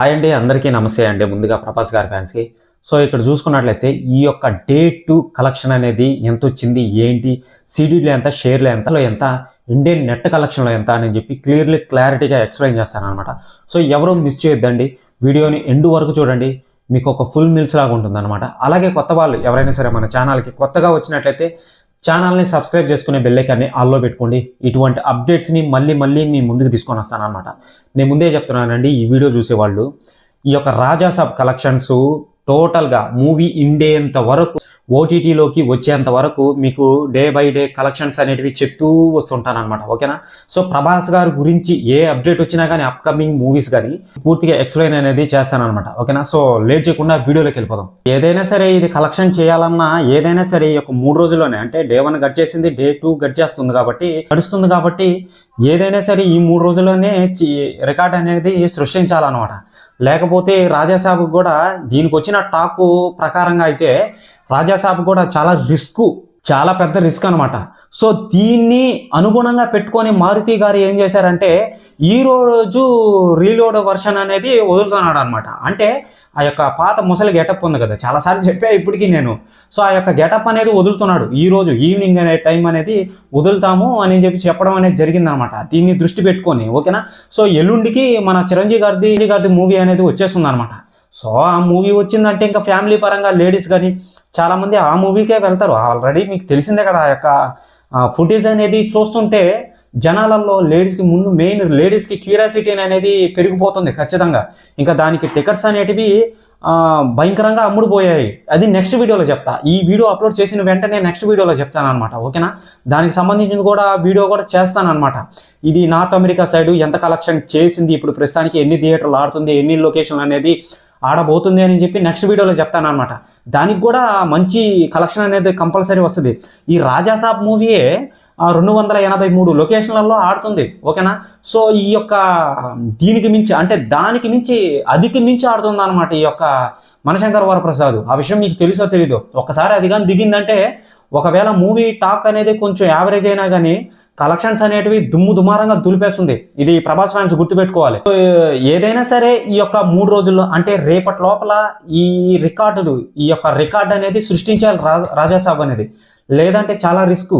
Hi అండి అందరికీ నమస్తే అండి ముందుగా ప్రభాస్ గారి ఫ్యాన్స్కి సో ఇక్కడ చూసుకున్నట్లయితే ఈ యొక్క డే టు కలెక్షన్ అనేది ఎంత వచ్చింది ఏంటి సీడీలు ఎంత షేర్లు ఎంత ఎంత ఇండియన్ నెట్ కలెక్షన్లో ఎంత అని చెప్పి క్లియర్లీ క్లారిటీగా ఎక్స్ప్లెయిన్ చేస్తాను అనమాట సో ఎవరు మిస్ చేయొద్దండి వీడియోని ఎండ్ వరకు చూడండి మీకు ఒక ఫుల్ మీల్స్ లాగా ఉంటుంది అలాగే కొత్త వాళ్ళు ఎవరైనా సరే మన ఛానల్కి కొత్తగా వచ్చినట్లయితే ఛానల్ని సబ్స్క్రైబ్ చేసుకునే బెల్లైకాన్ని ఆల్లో పెట్టుకోండి. ఇటువంటి అప్డేట్స్ని మళ్ళీ మళ్ళీ మీ ముందుకు తీసుకొని వస్తాను నేను ముందే చెప్తున్నానండి ఈ వీడియో చూసేవాళ్ళు. ఈ యొక్క రాజాసాబ్ కలెక్షన్స్ టోటల్గా మూవీ ఇండేంత వరకు ఓటీటీలోకి వచ్చేంత వరకు మీకు డే బై డే కలెక్షన్స్ అనేటివి చెప్తూ వస్తుంటాను అనమాట ఓకేనా? సో ప్రభాస్ గారి గురించి ఏ అప్డేట్ వచ్చినా కానీ అప్కమింగ్ మూవీస్ కానీ పూర్తిగా ఎక్స్ప్లెయిన్ అనేది చేస్తాను అనమాట ఓకేనా? సో లేట్ చేయకుండా వీడియోలోకి వెళ్ళిపోదాం. ఏదైనా సరే ఇది కలెక్షన్ చేయాలన్నా ఏదైనా సరే ఈ యొక్క మూడు రోజుల్లోనే అంటే డే వన్ గడిచేసింది డే టూ గడిచేస్తుంది కాబట్టి గడుస్తుంది కాబట్టి ఏదైనా సరే ఈ మూడు రోజుల్లోనే రికార్డ్ అనేది సృష్టించాలన్నమాట. లేకపోతే రాజాసాబ్ కూడా దీనికి వచ్చిన టాకు ప్రకారంగా అయితే రాజాసాబ్ కూడా చాలా రిస్క్ చాలా పెద్ద రిస్క్ అనమాట సో దీన్ని అనుగుణంగా పెట్టుకొని మారుతి గారు ఏం చేశారంటే ఈ రోజు రీలోడ్ వర్షన్ అనేది వదులుతున్నాడు అనమాట అంటే ఆ యొక్క పాత ముసలి గెటప్ ఉంది కదా చాలాసార్లు చెప్పా ఇప్పటికీ నేను. సో ఆ యొక్క గెటప్ అనేది వదులుతున్నాడు. ఈ రోజు ఈవినింగ్ అనే టైం అనేది వదులుతాము అని చెప్పి చెప్పడం అనేది జరిగిందనమాట దీన్ని దృష్టి పెట్టుకొని ఓకేనా? సో ఎల్లుండికి మన చిరంజీవి గారిది గారిది మూవీ అనేది వచ్చేస్తుంది అనమాట సో ఆ మూవీ వచ్చిందంటే ఇంకా ఫ్యామిలీ పరంగా లేడీస్ కానీ చాలామంది ఆ మూవీకే వెళ్తారు. ఆల్రెడీ మీకు తెలిసిందే కదా ఆ యొక్క ఫుటేజ్ అనేది చూస్తుంటే జనాలలో లేడీస్కి ముందు మెయిన్ లేడీస్కి క్యూరియాసిటీ అనేది పెరిగిపోతుంది ఖచ్చితంగా. ఇంకా దానికి టికెట్స్ అనేటివి భయంకరంగా అమ్ముడుపోయాయి. అది నెక్స్ట్ వీడియోలో చెప్తా. ఈ వీడియో అప్లోడ్ చేసిన వెంటనే నెక్స్ట్ వీడియోలో చెప్తాను అనమాట ఓకేనా? దానికి సంబంధించిన కూడా వీడియో కూడా చేస్తాను అనమాట ఇది నార్త్ అమెరికా సైడ్ ఎంత కలెక్షన్ చేసింది ఇప్పుడు ప్రస్తుతానికి ఎన్ని థియేటర్లు ఆడుతుంది ఎన్ని లొకేషన్లు అనేది ఆడబోతుంది అని చెప్పి నెక్స్ట్ వీడియోలో చెప్తాను అనమాట దానికి కూడా మంచి కలెక్షన్ అనేది కంపల్సరీ వస్తుంది. ఈ రాజాసాబ్ మూవీయే రెండు వందల ఎనభై మూడు లొకేషన్లలో ఆడుతుంది ఓకేనా? సో ఈ యొక్క దీనికి మించి అంటే దానికి మించి అధికి మించి ఆడుతుంది అనమాట ఈ యొక్క మనశంకర్ వరప్రసాద్. ఆ విషయం మీకు తెలుసో తెలీదు? ఒకసారి అది కానీ దిగిందంటే ఒకవేళ మూవీ టాక్ అనేది కొంచెం యావరేజ్ అయినా కానీ కలెక్షన్స్ అనేటివి దుమ్ము దుమారంగా దులిపేస్తుంది. ఇది ప్రభాస్ ఫ్యాన్స్ గుర్తుపెట్టుకోవాలి. ఏదైనా సరే ఈ యొక్క మూడు రోజుల్లో అంటే రేపటి లోపల ఈ రికార్డు ఈ యొక్క రికార్డ్ అనేది సృష్టించాలి రా- రాజాసాబ్ అనేది. లేదంటే చాలా రిస్క్.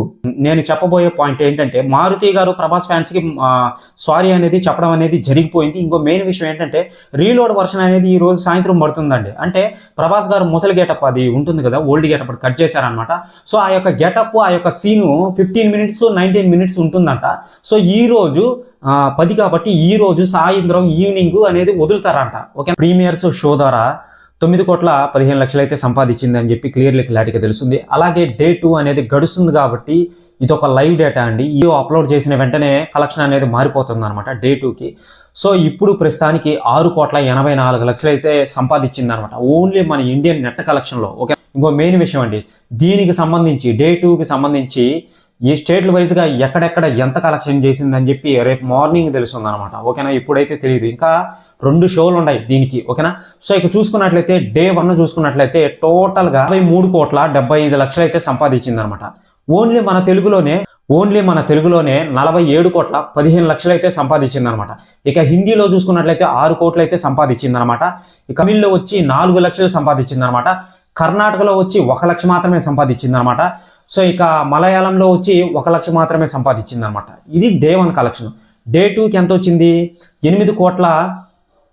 నేను చెప్పబోయే పాయింట్ ఏంటంటే మారుతి గారు ప్రభాస్ ఫ్యాన్స్కి సారీ అనేది చెప్పడం అనేది జరిగిపోయింది. ఇంకో మెయిన్ విషయం ఏంటంటే రీలోడ్ వర్షన్ అనేది ఈ రోజు సాయంత్రం పడుతుందండి. అంటే ప్రభాస్ గారు ముసలి గెటప్ అది ఉంటుంది కదా ఓల్డ్ గెటప్ కట్ చేశారనమాట సో ఆ యొక్క గెటప్ ఆ యొక్క scene fifteen minutes nineteen minutes ఉంటుందంట. సో ఈ రోజు పది కాబట్టి ఈ రోజు సాయంత్రం ఈవినింగ్ అనేది వదులుతారంట. ఓకే ప్రీమియర్స్ షో ద్వారా తొమ్మిది కోట్ల పదిహేను లక్షలు అయితే సంపాదించింది అని చెప్పి క్లియర్లీ క్లారిటీగా తెలుస్తుంది. అలాగే డే టూ అనేది గడుస్తుంది కాబట్టి ఇది ఒక లైవ్ డేటా అండి. ఈ అప్లోడ్ చేసిన వెంటనే కలెక్షన్ అనేది మారిపోతుంది అనమాట డే టూకి సో ఇప్పుడు ప్రస్తుతానికి ఆరు కోట్ల ఎనభై నాలుగు లక్షలు అయితే సంపాదించింది అనమాట ఓన్లీ మన ఇండియన్ నెట్ కలెక్షన్లో ఓకే? ఇంకో మెయిన్ విషయం అండి. దీనికి సంబంధించి డే టూకి సంబంధించి ఈ స్టేట్ల వైజ్గా ఎక్కడెక్కడ ఎంత కలెక్షన్ చేసిందని చెప్పి రేపు మార్నింగ్ తెలుస్తుందనమాట ఓకేనా? ఇప్పుడైతే తెలియదు ఇంకా రెండు షోలు ఉన్నాయి దీనికి. ఓకేనా? సో ఇక చూసుకున్నట్లయితే డే వన్ చూసుకున్నట్లయితే టోటల్గా అరవై మూడు కోట్ల డెబ్బై ఐదు లక్షలు అయితే సంపాదించింది అనమాట ఓన్లీ మన తెలుగులోనే ఓన్లీ మన తెలుగులోనే నలభై ఏడు కోట్ల పదిహేను లక్షలు అయితే సంపాదించింది అనమాట ఇక హిందీలో చూసుకున్నట్లయితే ఆరు కోట్లు అయితే సంపాదించింది అనమాట ఇక తమిళ్ళో వచ్చి నాలుగు లక్షలు సంపాదించిందనమాట కర్ణాటకలో వచ్చి ఒక లక్ష మాత్రమే సంపాదించింది అనమాట సో ఇక మలయాళంలో వచ్చి ఒక లక్ష మాత్రమే సంపాదించింది అనమాట ఇది డే వన్ కలెక్షన్. డే టూకి ఎంత వచ్చింది? ఎనిమిది కోట్ల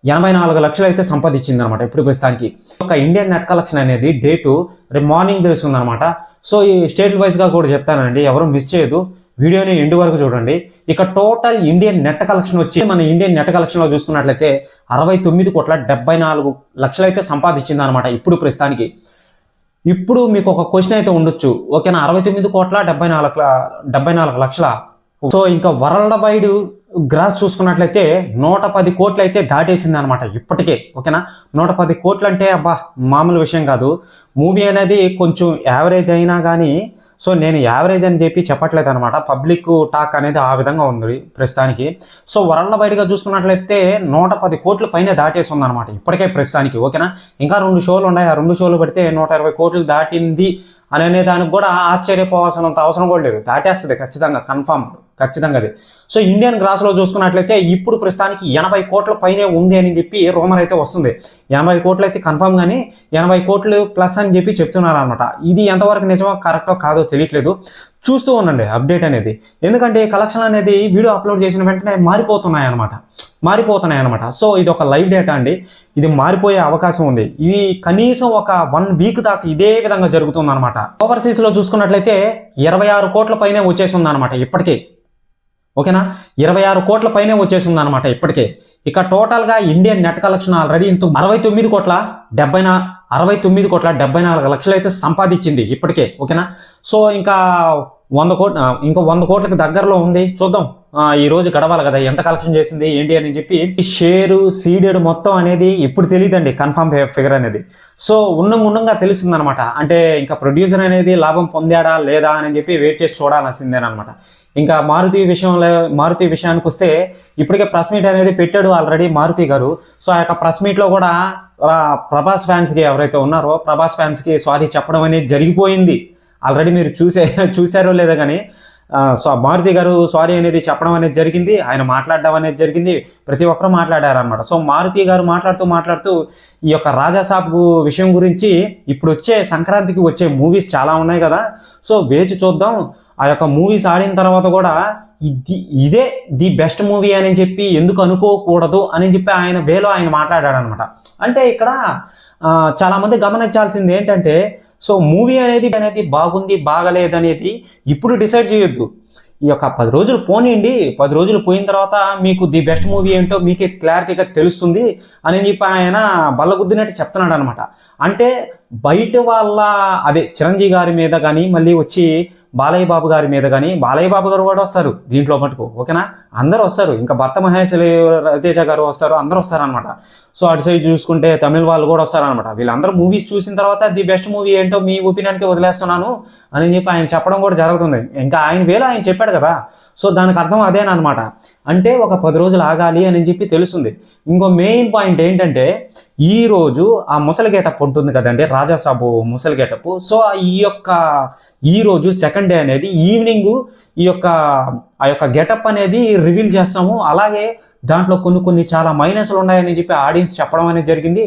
ఎనభై నాలుగు లక్షలు అయితే సంపాదించింది అనమాట ఇప్పుడు ప్రస్తుతానికి ఒక ఇండియన్ నెట్ కలెక్షన్ అనేది డే టూ రేపు మార్నింగ్ తెలుస్తుంది అనమాట సో ఈ స్టేట్ వైజ్గా కూడా చెప్తానండి ఎవరు మిస్ చేయదు వీడియోని ఎండు వరకు చూడండి. ఇక టోటల్ ఇండియన్ నెట్ కలెక్షన్ వచ్చి మన ఇండియన్ నెట్ కలెక్షన్లో చూసుకున్నట్లయితే అరవై తొమ్మిది కోట్ల డెబ్బై నాలుగు లక్షలు అయితే సంపాదించింది అనమాట ఇప్పుడు ప్రస్తుతానికి ఇప్పుడు మీకు ఒక క్వశ్చన్ అయితే ఉండొచ్చు. ఓకేనా? అరవై తొమ్మిది కోట్ల డెబ్బై నాలుగు డెబ్బై నాలుగు లక్షల. సో ఇంకా వరల్డ్ వైడ్ గ్రాస్ చూసుకున్నట్లయితే నూట పది కోట్లు అయితే దాటేసింది అనమాట ఇప్పటికే. ఓకేనా? నూట పది కోట్లు అంటే అబ్బా మామూలు విషయం కాదు. మూవీ అనేది కొంచెం యావరేజ్ అయినా కానీ సో నేను యావరేజ్ అని చెప్పి చెప్పట్లేదు అనమాట పబ్లిక్ టాక్ అనేది ఆ విధంగా ఉంది ప్రస్తుతానికి. సో వరల్డ్ వైడ్గా చూసుకున్నట్లయితే నూట పది కోట్ల పైన దాటేసి ఉందన్నమాట ఇప్పటికే ప్రస్తుతానికి ఓకేనా? ఇంకా రెండు షోలు ఉన్నాయి. ఆ రెండు షోలు పెడితే నూట ఇరవై కోట్లు దాటింది అనే దానికి కూడా ఆశ్చర్యపోవాల్సినంత అవసరం కూడా లేదు. దాటేస్తుంది ఖచ్చితంగా కన్ఫామ్. ఖచ్చితంగా అది. సో ఇండియన్ గ్రాస్లో చూసుకున్నట్లయితే ఇప్పుడు ప్రస్తుతానికి ఎనభై కోట్ల పైనే ఉంది అని చెప్పి రూమర్ అయితే వస్తుంది. ఎనభై కోట్లు అయితే కన్ఫర్మ్ కానీ ఎనభై కోట్లు ప్లస్ అని చెప్పి చెప్తున్నారు అనమాట ఇది ఎంతవరకు నిజమో కరెక్టో కాదో తెలియట్లేదు. చూస్తూ ఉండండి అప్డేట్ అనేది. ఎందుకంటే కలెక్షన్ అనేది వీడియో అప్లోడ్ చేసిన వెంటనే మారిపోతున్నాయి అనమాట మారిపోతున్నాయి అనమాట సో ఇది ఒక లైవ్ డేటా అండి. ఇది మారిపోయే అవకాశం ఉంది. ఇది కనీసం ఒక వన్ వీక్ దాకా ఇదే విధంగా జరుగుతుంది అనమాట ఓవర్సీస్లో చూసుకున్నట్లయితే ఇరవై ఆరు కోట్ల పైనే వచ్చేసింది అనమాట ఇప్పటికే. ఓకేనా? ఇరవై ఆరు కోట్ల పైనే వచ్చేసింది అనమాట ఇప్పటికే. ఇక టోటల్గా ఇండియన్ నెట్ కలెక్షన్ ఆల్రెడీ ఇంత అరవై తొమ్మిది కోట్ల డెబ్బై నా అరవై తొమ్మిది కోట్ల డెబ్బై నాలుగు లక్షలు అయితే సంపాదించింది ఇప్పటికే. ఓకేనా? సో ఇంకా వంద కోట్ ఇంకా వంద కోట్లకు దగ్గరలో ఉంది. చూద్దాం. ఈ రోజు గడవాలి కదా. ఎంత కలెక్షన్ చేసింది ఏంటి అని చెప్పి షేరు సీడెడ్ మొత్తం అనేది ఇప్పుడు తెలియదండి కన్ఫర్మ్ ఫిగర్ అనేది. సో ఉన్నంగా ఉన్నంగా తెలుస్తుంది అనమాట అంటే ఇంకా ప్రొడ్యూసర్ అనేది లాభం పొందాడా లేదా అని చెప్పి వెయిట్ చేసి చూడాల్సిందేనమాట ఇంకా మారుతి విషయంలో మారుతి విషయానికి వస్తే ఇప్పటికే ప్రెస్ మీట్ అనేది పెట్టాడు ఆల్రెడీ మారుతి గారు. సో ఆ యొక్క ప్రెస్ మీట్లో కూడా ప్రభాస్ ఫ్యాన్స్కి ఎవరైతే ఉన్నారో ప్రభాస్ ఫ్యాన్స్కి సారీ చెప్పడం అనేది జరిగిపోయింది. ఆల్రెడీ మీరు చూసే చూసారో లేదో కానీ సో మారుతి గారు సారీ అనేది చెప్పడం అనేది జరిగింది. ఆయన మాట్లాడడం అనేది జరిగింది. ప్రతి ఒక్కరు మాట్లాడారనమాట సో మారుతి గారు మాట్లాడుతూ మాట్లాడుతూ ఈ యొక్క రాజాసాబ్ విషయం గురించి ఇప్పుడు వచ్చే సంక్రాంతికి వచ్చే మూవీస్ చాలా ఉన్నాయి కదా. సో వేచి చూద్దాం. ఆ యొక్క మూవీస్ ఆడిన తర్వాత కూడా ఇది ఇదే ది బెస్ట్ మూవీ అని చెప్పి ఎందుకు అనుకోకూడదు అని చెప్పి ఆయన వేలో ఆయన మాట్లాడాడు అనమాట అంటే ఇక్కడ చాలామంది గమనించాల్సింది ఏంటంటే సో మూవీ అనేది అనేది బాగుంది బాగలేదనేది ఇప్పుడు డిసైడ్ చేయొద్దు. ఈ యొక్క పది రోజులు పోనీయండి పది రోజులు పోయిన తర్వాత మీకు ది బెస్ట్ మూవీ ఏంటో మీకు క్లారిటీగా తెలుస్తుంది అని చెప్పి ఆయన బల్లగుద్దినట్టు చెప్తున్నాడు అనమాట అంటే బయట వాళ్ళ అదే చిరంజీవి గారి మీద కానీ మళ్ళీ వచ్చి బాలయ్య బాబు గారి మీద కానీ బాలయ్య బాబు గారు కూడా వస్తారు దీంట్లో మటుకు ఓకేనా? అందరూ వస్తారు. ఇంకా భర్త మహేష్ రవితేజ గారు వస్తారు అందరూ వస్తారనమాట సో అటు సైడ్ చూసుకుంటే తమిళ వాళ్ళు కూడా వస్తారనమాట వీళ్ళందరూ మూవీస్ చూసిన తర్వాత ది బెస్ట్ మూవీ ఏంటో మీ ఒపీనియన్కి వదిలేస్తున్నాను అని చెప్పి ఆయన చెప్పడం కూడా జరుగుతుంది. ఇంకా ఆయన వేళ ఆయన చెప్పాడు కదా. సో దానికి అర్థం అదేనమాట అంటే ఒక పది రోజులు ఆగాలి అని చెప్పి తెలుస్తుంది. ఇంకో మెయిన్ పాయింట్ ఏంటంటే ఈ రోజు ఆ ముసలి గేటప్ ఉంటుంది కదండి రాజాసాబు ముసలి గేటప్. సో ఈ యొక్క ఈ రోజు సెకండ్ డే అనేది ఈవినింగ్ ఈ యొక్క ఆ యొక్క గెటప్ అనేది రివీల్ చేస్తాము. అలాగే దాంట్లో కొన్ని కొన్ని చాలా మైనస్లు ఉన్నాయని చెప్పి ఆడియన్స్ చెప్పడం అనేది జరిగింది.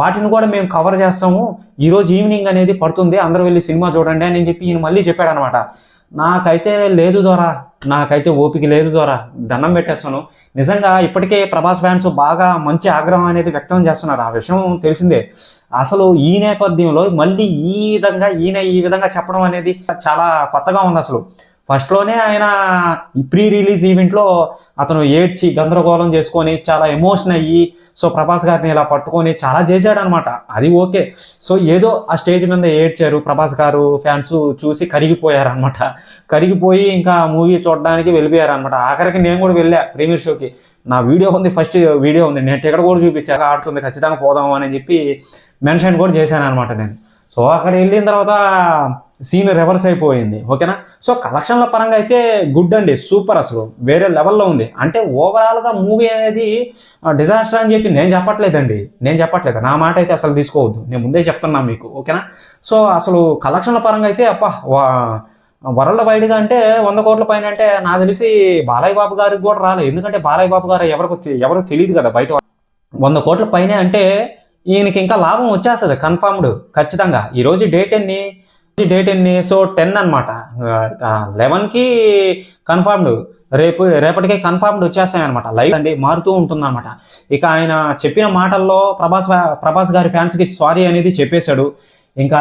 వాటిని కూడా మేము కవర్ చేస్తాము. ఈరోజు ఈవినింగ్ అనేది పడుతుంది. అందరూ వెళ్ళి సినిమా చూడండి అని చెప్పి ఈయన మళ్ళీ చెప్పాడనమాట. నాకైతే లేదు ద్వారా నాకైతే ఓపిక లేదు ద్వారా దండం పెట్టేస్తాను. నిజంగా ఇప్పటికే ప్రభాస్ ఫ్యాన్స్ బాగా మంచి ఆగ్రహం అనేది వ్యక్తం చేస్తున్నారు. ఆ విషయం తెలిసిందే. అసలు ఈ నేపథ్యంలో మళ్ళీ ఈ విధంగా ఈయన ఈ విధంగా చెప్పడం అనేది చాలా కొత్తగా ఉంది అసలు. ఫస్ట్లోనే ఆయన ప్రీ రిలీజ్ ఈవెంట్లో అతను ఏడ్చి గందరగోళం చేసుకొని చాలా ఎమోషన్ అయ్యి సో ప్రభాస్ గారిని ఇలా పట్టుకొని చాలా చేశాడనమాట అది ఓకే. సో ఏదో ఆ స్టేజ్ మీద ఏడ్చారు ప్రభాస్ గారు ఫ్యాన్స్ చూసి కరిగిపోయారు అనమాట కరిగిపోయి ఇంకా మూవీ చూడడానికి వెళ్ళిపోయారనమాట ఆఖరికి నేను కూడా వెళ్ళా ప్రీమియర్ షోకి. నా వీడియో ఉంది ఫస్ట్ వీడియో ఉంది. నేను టికెట్ కూడా చూపించాక ఆడుతుంది ఖచ్చితంగా పోదాం అని చెప్పి మెన్షన్ కూడా చేశాను అనమాట నేను. సో అక్కడ వెళ్ళిన తర్వాత సీన్ రివర్స్ అయిపోయింది ఓకేనా? సో కలెక్షన్ల పరంగా అయితే గుడ్ అండి సూపర్ అసలు. వేరే లెవెల్లో ఉంది. అంటే ఓవరాల్గా మూవీ అనేది డిజాస్టర్ అని చెప్పి నేను చెప్పట్లేదండి. నేను చెప్పట్లేదు. నా మాట అయితే అసలు తీసుకోవద్దు. నేను ముందే చెప్తున్నా మీకు ఓకేనా? సో అసలు కలెక్షన్ల పరంగా అయితే అప్ప వరల్డ్ వైడ్గా అంటే వంద కోట్ల పైన అంటే నా తెలిసి బాలయ్య బాబు గారికి కూడా రాలేదు. ఎందుకంటే బాలయ్య బాబు గారు ఎవరికి ఎవరు తెలియదు కదా బయట వంద కోట్ల పైన అంటే ఈయనకి ఇంకా లాభం వచ్చేస్తుంది కన్ఫర్మ్డ్ ఖచ్చితంగా. ఈరోజు డేట్ ఎన్ని? డేట్ ఎన్ని? సో టెన్ అనమాట లెవెన్కి కన్ఫర్మ్డ్ రేపు రేపటికే కన్ఫర్మ్డ్ వచ్చేస్తాయన్నమాట. లైవ్ అండి మారుతూ ఉంటుందన్నమాట. ఇక ఆయన చెప్పిన మాటల్లో ప్రభాస్ ప్రభాస్ గారి ఫ్యాన్స్కి సారీ అనేది చెప్పేశాడు. ఇంకా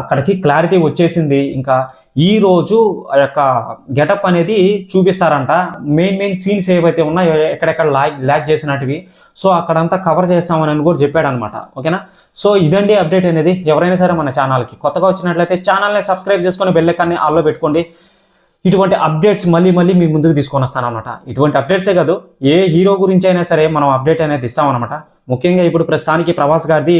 అక్కడికి క్లారిటీ వచ్చేసింది. ఇంకా ఈ రోజు ఆ యొక్క గెటప్ అనేది చూపిస్తారంట. మెయిన్ మెయిన్ సీన్స్ ఏవైతే ఉన్నాయో ఎక్కడెక్కడ లాగ్ ల్యాక్ చేసినటివి సో అక్కడంతా కవర్ చేస్తామని కూడా చెప్పాడు అనమాట ఓకేనా? సో ఇదండి అప్డేట్ అనేది. ఎవరైనా సరే మన ఛానల్కి కొత్తగా వచ్చినట్లయితే ఛానల్ని సబ్స్క్రైబ్ చేసుకొని బెల్లెకాన్ని ఆల్లో పెట్టుకోండి. ఇటువంటి అప్డేట్స్ మళ్ళీ మళ్ళీ మీ ముందుకు తీసుకొని వస్తానమాట ఇటువంటి అప్డేట్సే కాదు ఏ హీరో గురించి అయినా సరే మనం అప్డేట్ అనేది ఇస్తామన్నమాట. ముఖ్యంగా ఇప్పుడు ప్రస్తుతానికి ప్రభాస్ గారిది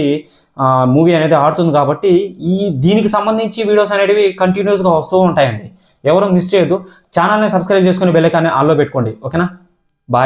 మూవీ అనేది ఆడుతుంది కాబట్టి ఈ దీనికి సంబంధించి వీడియోస్ అనేటివి కంటిన్యూస్గా వస్తూ ఉంటాయండి. ఎవరు మిస్ చేయొద్దు. ఛానల్ని సబ్స్క్రైబ్ చేసుకుని బెల్లైకాన్ని ఆల్లో పెట్టుకోండి. ఓకేనా